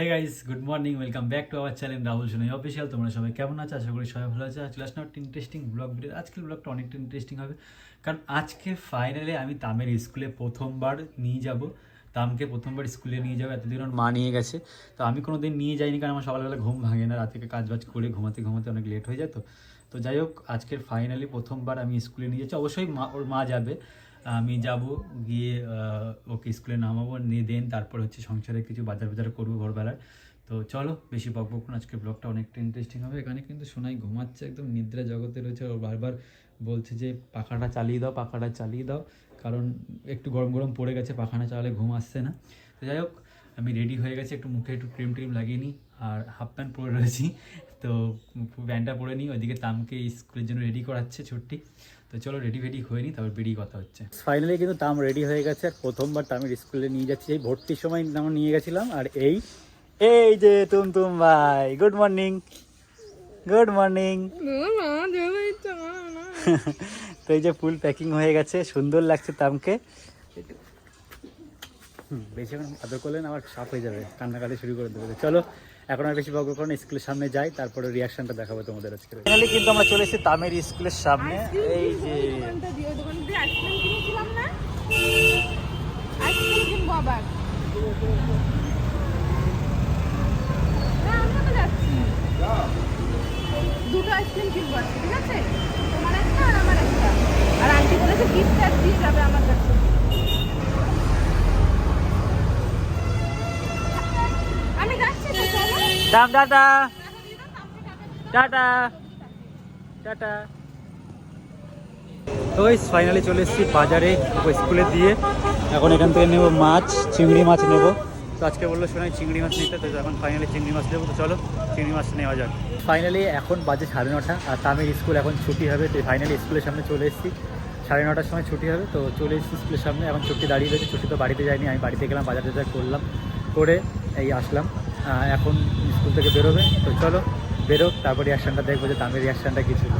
Hey guys good morning welcome back to our channel Rahul Sonai official তোমরা সবাই কেমন আছো? আশা করি সবাই ভালো আছে। চলে আসলাম একটা ইন্টারেস্টিং ব্লগ ভিডিও আজকের ব্লগটা অনেকটা ইন্টারেস্টিং হবে। কারণ আজকে ফাইনালি আমি তামের স্কুলে প্রথমবার নিয়ে যাব। তামকে প্রথমবার স্কুলে নিয়ে যাব। এতদিন ওর মা নিয়ে গেছে। তো আমি কোনো দিন নিয়ে যাইনি কারণ আমার সকালবেলা ঘুম ভাঙে না। রাত কাজ বাজ করে ঘুমাতে ঘুমাতে অনেক লেট হয়ে যেত তো। যাই হোক, আজকের ফাইনালি প্রথমবার আমি স্কুলে নিয়ে যাচ্ছি। অবশ্যই মা ওর মা যাবে। আমি যাব, গিয়ে ওকে স্কুলে নামাবো, নিয়ে দেন, তারপর হচ্ছে সংসারে কিছু বাজার বাজার করব ভোরবেলার তো চলো, বেশি বক বক না, আজকে ব্লগটা অনেকটা ইন্টারেস্টিং হবে। এখানে কিন্তু সোনাই ঘুমাচ্ছে, একদম নিদ্রা জগতে রয়েছে। ও বারবার বলছে যে, পাখাটা চালিয়ে দাও, পাখাটা চালিয়ে দাও। কারণ একটু গরম গরম পড়ে গেছে, পাখানা চালালে ঘুম আসছে না। তো যাই হোক, আমি রেডি হয়ে গেছি, একটু মুখে একটু ক্রিম ট্রিম লাগিয়ে নিই। আর হাফ প্যান্ট পরে রয়েছি। তো ব্যান্ডটা পরে নিই, ওইদিকে তামকে স্কুলের জন্য রেডি করাচ্ছে ছুটি। তো চলো রেডি ফেডি হয়ে নিই, তারপর বেরিয়ে কথা হচ্ছে। ফাইনালি কিন্তু তাম রেডি হয়ে গেছে, আর প্রথমবার তামের স্কুলে নিয়ে যাচ্ছি। এই ভর্তির সময় আমরা নিয়ে গেছিলাম, আর এই এই যে তুম তুম ভাই গুড মর্নিং গুড মর্নিং তো এই যে ফুল প্যাকিং হয়ে গেছে, সুন্দর লাগছে তামকে। বেশি এখন আদর করলেন আবার সাপ হয়ে যাবে, কান্নাকাটি শুরু করে দেবে। চলো এখন আর বেশি বকবক করুন স্কুলের সামনে যাই তারপরে রিয়াকশনটা দেখাবো তোমাদের আজকে ফাইনালি কিন্তু আমরা চলে এসেছি তামের স্কুলের সামনে। এই যে দুটো আইসক্রিম কিনবো ঠিক আছে? তোমার একটা আর আমার একটা। আর আন্টি বলেছে গিফট দিয়ে যাবে আমার কাছে। দাম টাটা টাটা টাটা তো এই ফাইনালি চলে এসেছি বাজারে স্কুলে দিয়ে। এখন এখান থেকে নেব মাছ চিংড়ি মাছ নেব। তো আজকে বলল শোনাই চিংড়ি মাছ নিতে তো এখন ফাইনালি চিংড়ি মাছ নেব। তো চলো চিংড়ি মাছ নেওয়া যাক। ফাইনালি এখন বাজে সাড়ে নটা আর তামির স্কুল এখন ছুটি হবে তো ফাইনালি স্কুলের সামনে চলে এসেছি। সাড়ে নটার সময় ছুটি হবে তো চলে এসেছি স্কুলের সামনে। এখন ছুটি দাঁড়িয়ে রয়েছে ছুটি তো বাড়িতে যাইনি আমি বাড়িতে গেলাম বাজার টাজার করলাম করে এই আসলাম। এখন স্কুল থেকে বেরোবে। তো চলো বেরো তারপর রিয়াকশানটা দেখব যে তামির রিয়াকশানটা কী ছিল।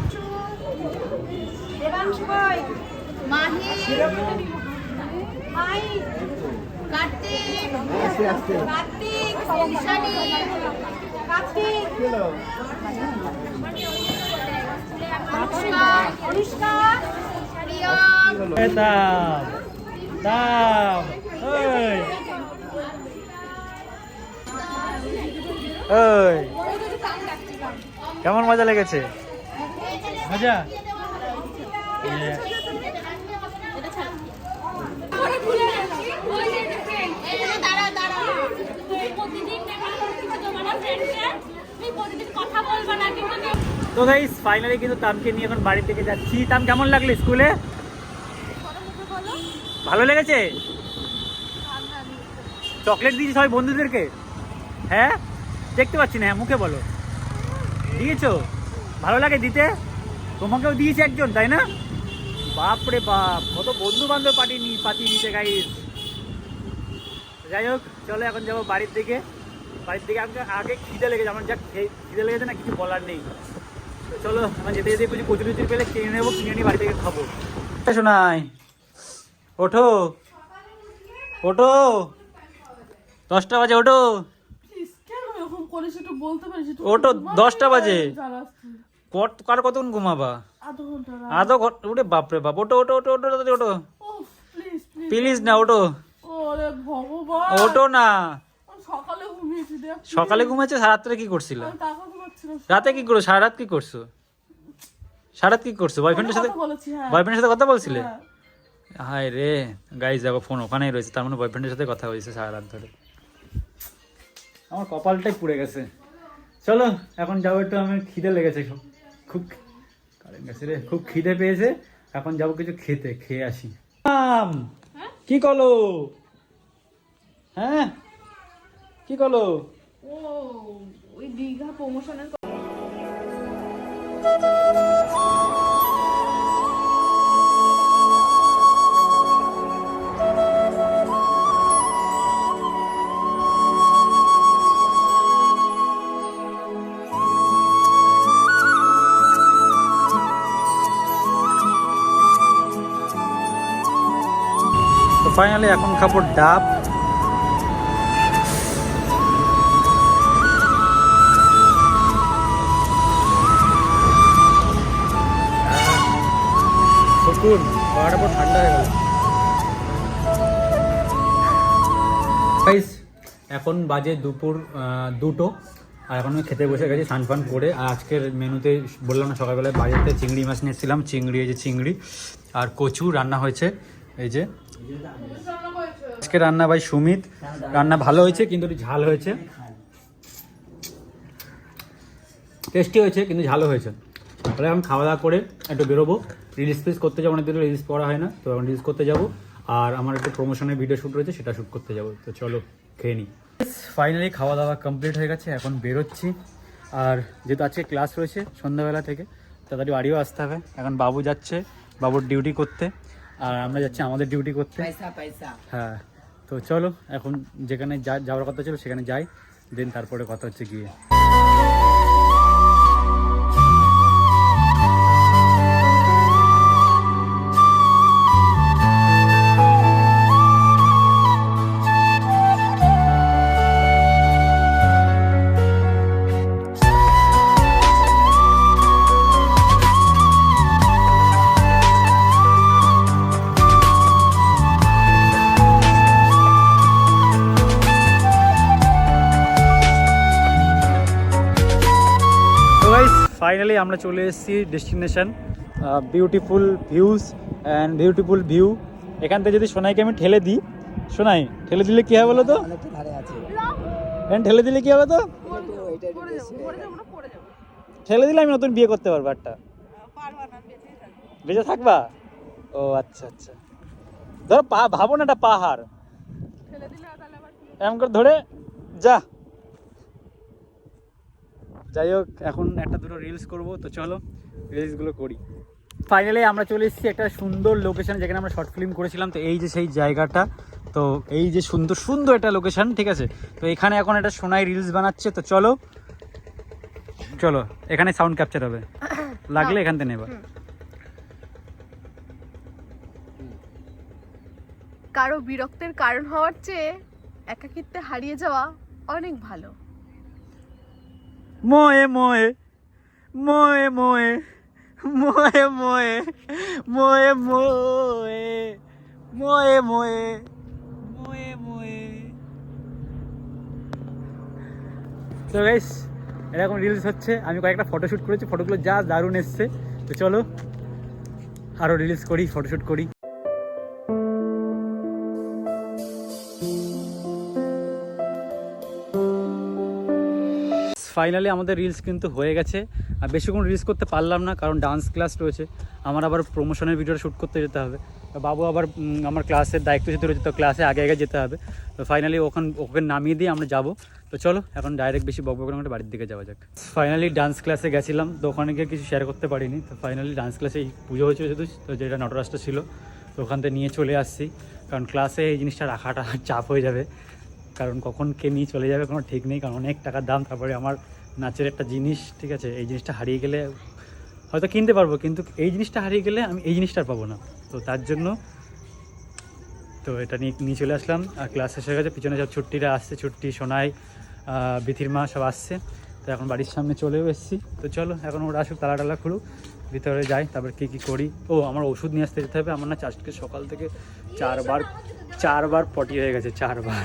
দাম কই ওই। কেমন মজা লেগেছে? মজা? তো গাইস ফাইনালি কিন্তু তামকে নিয়ে এখন বাড়ি থেকে যাচ্ছি। তাম কেমন লাগল স্কুলে? ভালো লেগেছে? চকলেট দিয়েছি সবাই বন্ধুদেরকে। হ্যাঁ? দেখতে পাচ্ছি না হ্যাঁ মুখে বলো। দিয়েছ? ভালো লাগে দিতে? তোমাকেও দিয়েছে একজন, তাই না? বাপরে বাপ, কত বন্ধু বান্ধব পার্টি নি পাতি নিতে গাইস যাই হোক, চলো এখন যাব বাড়ির দিকে। বাড়ির দিকে আমাকে আগে খিদে লেগেছে, আমার যা খিদে লেগেছে না, কিছু বলার নেই। চলো আমার যেতে যেতে কিছু কচুরি টচুরি পেলে কিনে নেব, কিনে নিয়ে বাড়ি থেকে খাব। শোনাই ওঠো। ওঠো। দশটা বাজে, ওঠো। করিস একটু বলতে পারিস একটু ওটো দশটা বাজে। কত কার কতক্ষণ ঘুমাবা? আধা ঘণ্টা। আধো ঘণ্টা উঠে বাপরে বাপ ওটো ওটো ওটো ওটো ওটো ওটো প্লিজ না ওটো ওরে ভগবান। ওটো না। সকালে ঘুমিয়েছি দেখ সকালে ঘুমাচ্ছে সারা রাত্রে কি করছিল? রাতে কি করো? সারা রাত কি করছ? সারা রাত কি করছ? বয়ফ্রেন্ডের সাথে বলেছি হ্যাঁ। বয়ফ্রেন্ডের সাথে কথা বলছিলে? হ্যাঁ। হায় রে। গাইজ দেখো ফোন ওখানেই রয়েছে। তার মানে বয়ফ্রেন্ডের সাথে কথা হয়েছে সারা রাত ধরে। আমার কপালটাই পুড়ে গেছে। চলো এখন যাব একটু আমার খিদে লেগেছে খুব খুব কারেন্ট গেছে রে খুব খিদে পেয়েছে। এখন যাব কিছু খেতে খেয়ে আসি। আম, কি করল? হ্যাঁ? কি করল? ও ওই দীঘা প্রমোশনের ফাইনালি এখন খাব ডাব। ঠান্ডা হয়ে এখন বাজে দুপুর দুটো। আর এখন আমি খেতে বসে গেছি, স্নান ফান করে। আর আজকের মেনুতে বললাম না, সকালবেলায় বাজারতে চিংড়ি মাছ নিয়েছিলাম চিংড়ি, এই যে চিংড়ি আর কচু রান্না হয়েছে। এই যে। আজকে রান্না ভাই সুমিত। রান্না ভালো হয়েছে, কিন্তু একটু ঝাল হয়েছে। টেস্টি হয়েছে, কিন্তু ঝালও হয়েছে। তাহলে এখন খাওয়া দাওয়া করে একটু বেরোবো। রিলিজ ফিলিজ করতে যাব, অনেকদিন রিলিজ করা হয় না, তো এখন রিলিজ করতে যাব। আর আমার একটু প্রমোশনের ভিডিও শ্যুট রয়েছে, সেটা শ্যুট করতে যাব। তো চলো, খেয়ে নিই। ফাইনালি খাওয়া দাওয়া কমপ্লিট হয়ে গেছে, এখন বেরোচ্ছি। আর যেহেতু আজকে ক্লাস রয়েছে সন্ধ্যাবেলা থেকে, তাড়াতাড়ি বাড়িও আসতে হবে। এখন বাবু যাচ্ছে, বাবুর ডিউটি করতে। আর আমরা যাচ্ছি আমাদের ডিউটি করতে। হ্যাঁ তো চলো এখন যেখানে যাওয়ার কথা ছিল সেখানে যাই দেন তারপরে কথা হচ্ছে গিয়ে। ফাইনালি আমরা চলে এসেছি destination beautiful views and beautiful view এখান থেকে যদি সোনাইকে আমি ঠেলে দিই সোনাই ঠেলে দিলে কী হবে বলো তো? ঠেলে দিলে কী হবে তো? ঠেলে দিলে আমি নতুন বিয়ে করতে পারব একটা। বেঁচে থাকবা? ও আচ্ছা আচ্ছা। ধরো পা ভাবো না একটা পাহাড়। এমন করে ধরে যা। যাই হোক এখন একটা দুটো রিলস করব তো চলো রিলসগুলো করি। ফাইনালি আমরা চলে এসেছি একটা সুন্দর লোকেশন যেখানে আমরা শর্ট ফিল্ম করেছিলাম। তো এই যে সেই জায়গাটা তো এই যে সুন্দর সুন্দর একটা লোকেশন ঠিক আছে? তো এখানে এখন একটা সোনাই রিলস বানাচ্ছে তো চলো চলো এখানে সাউন্ড ক্যাপচার হবে। লাগলে এখান থেকে নেবা। কারও বিরক্তের কারণ হওয়ার চেয়ে একাকিত্বে হারিয়ে যাওয়া অনেক ভালো। মোয়ে মোয়ে মোয়ে মোয়ে মোয়ে মোয়ে মোয়ে মোয়ে মোয়ে মোয়ে মোয়ে মোয়ে তো গাইস এরকম রিলস হচ্ছে। আমি কয়েকটা ফটোশ্যুট করেছি। ফটোগুলো যা দারুণ এসছে। তো চলো আরও রিলস করি ফটোশ্যুট করি। ফাইনালি আমাদের রিলস কিন্তু হয়ে গেছে। আর বেশিক্ষণ রিলস করতে পারলাম না, কারণ ডান্স ক্লাস রয়েছে। আমার আবার প্রমোশনের ভিডিওটা শ্যুট করতে যেতে হবে। বাবু আবার আমার ক্লাসের দায়িত্ব যেতে রয়েছে, তো ক্লাসে আগে আগে যেতে হবে। তো ফাইনালি ওখান, ওকে নামিয়ে দিয়ে আমরা যাব। তো চলো, এখন ডাইরেক্ট বেশি বকবক করে বাড়ির দিকে যাওয়া যাক। ফাইনালি ডান্স ক্লাসে গেছিলাম, তো ওখানে গিয়ে কিছু শেয়ার করতে পারিনি। তো ফাইনালি ডান্স ক্লাসে পুজো হয়েছিল শুধু তো যেটা নটরাজটা ছিল, তো ওখান থেকে নিয়ে চলে আসছি। কারণ ক্লাসে এই জিনিসটা রাখাটা চাপ হয়ে যাবে। কারণ কখন কে নিয়ে চলে যাবে কোনো ঠিক নেই, কারণ অনেক টাকার দাম। তারপরে আমার নাচের একটা জিনিস, ঠিক আছে? এই জিনিসটা হারিয়ে গেলে হয়তো কিনতে পারব, কিন্তু এই জিনিসটা হারিয়ে গেলে আমি এই জিনিসটা পাবো না। তো তার জন্য তো এটা নিয়ে নিয়ে চলে আসলাম। আর ক্লাস শেষ হয়ে গেছে, পিছনে সব ছুটিরা আসছে ছুটি সোনাই বিথির মা সব আসছে। তো এখন বাড়ির সামনে চলেও এসেছি। তো চলো, এখন ওরা আসুক তালা টালা খুলুক, ভিতরে যাই, তারপর কী কী করি। ও, আমার ওষুধ নিয়ে আসতে যেতে হবে, আমার না আজকে সকাল থেকে চারবার চারবার পটি হয়ে গেছে, চারবার।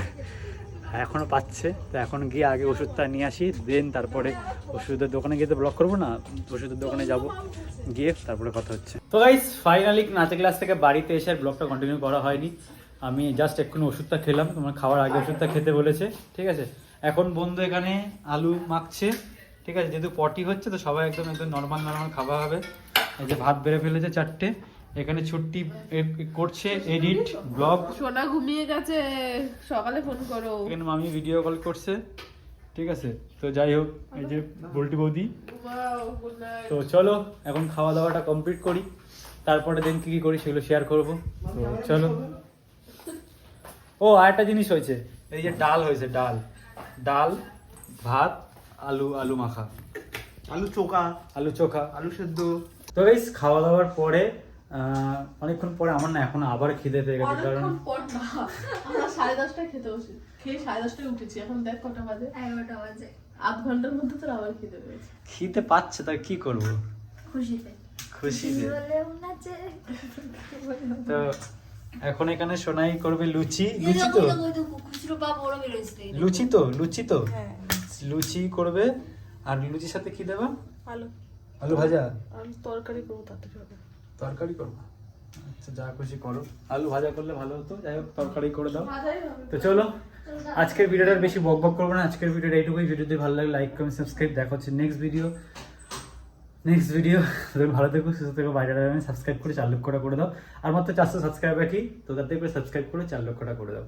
এখনও পাচ্ছে। তো এখন গিয়ে আগে ওষুধটা নিয়ে আসি, দেন তারপরে ওষুধের দোকানে গিয়ে তো ব্লক করব না, ওষুধের দোকানে যাব, গিয়ে তারপরে কথা হচ্ছে। তো গাইস ফাইনালি নাচের ক্লাস থেকে বাড়িতে এসে আর কন্টিনিউ করা হয়নি। আমি জাস্ট এক্ষুনি ওষুধটা খেলাম, তোমার খাওয়ার আগে ওষুধটা খেতে বলেছে, ঠিক আছে? এখন বন্ধু এখানে আলু মাখছে, ঠিক আছে? যেহেতু পটি হচ্ছে, তো সবাই একদম একদম নর্মাল নর্মাল খাওয়া হবে। এই যে ভাত বেড়ে ফেলেছে চারটে। এখানে ছুটি করছে এডিট ব্লগ। সোনা ঘুমিয়ে গেছে সকালে ফোন করো। এখানে মামি ভিডিও কল করছে ঠিক আছে? তো যাই হোক এই যে বল্টি বৌদি। তো চলো এখন খাওয়া দাওয়াটা কমপ্লিট করি। তারপরে দিন কি কি করি সেগুলো শেয়ার করব। তো চলো। ও আর একটা জিনিস হয়েছে। এই যে ডাল হয়েছে ডাল। ডাল ভাত আলু আলু মাখা। আলু চোখা। আলু চোখা। আলু সেদ্ধ। তো এই খাওয়া দাওয়ার পরে অনেকক্ষণ পরে আমার না এখন আবার খিদে পেয়ে গেছে কারণ আমরা সাড়ে দশটায় খেতে বসি। খেয়ে সাড়ে দশটায় উঠেছি এখন দেখ কটা বাজে। এগারোটা বাজে। আধ ঘণ্টার মধ্যে তোর আবার খেতে পেয়েছি। খিদে পাচ্ছে তার কি করব? খুশিতে। খুশিতে। তো এখন এখানে সোনাই করবে লুচি। লুচি তো। লুচি তো? লুচি তো? হ্যাঁ। লুচি করবে। আর লুচির সাথে কি দেবা? আলু। আলু ভাজা? আমি তরকারি করব তাড়াতাড়ি হবে। তরকারি করব। আচ্ছা যা খুশি করো। আলু ভাজা করলে ভালো হতো যাই হোক তরকারি করে দাও। তো চলো আজকের ভিডিওটা বেশি বক বক করব না। আজকের ভিডিওটা এইটুকুই। ভিডিও যদি ভালো লাগে লাইক কমেন্ট সাবস্ক্রাইব দেখা হচ্ছে নেক্সট ভিডিও নেক্সট ভিডিও তুমি ভালো থেকো সুস্থ থেকো বাইরে সাবস্ক্রাইব করে চার লক্ষটা করে দাও। আর মাত্র চারশো সাবস্ক্রাইব রাখি তো তাতে করে সাবস্ক্রাইব করে চার লক্ষটা করে দাও।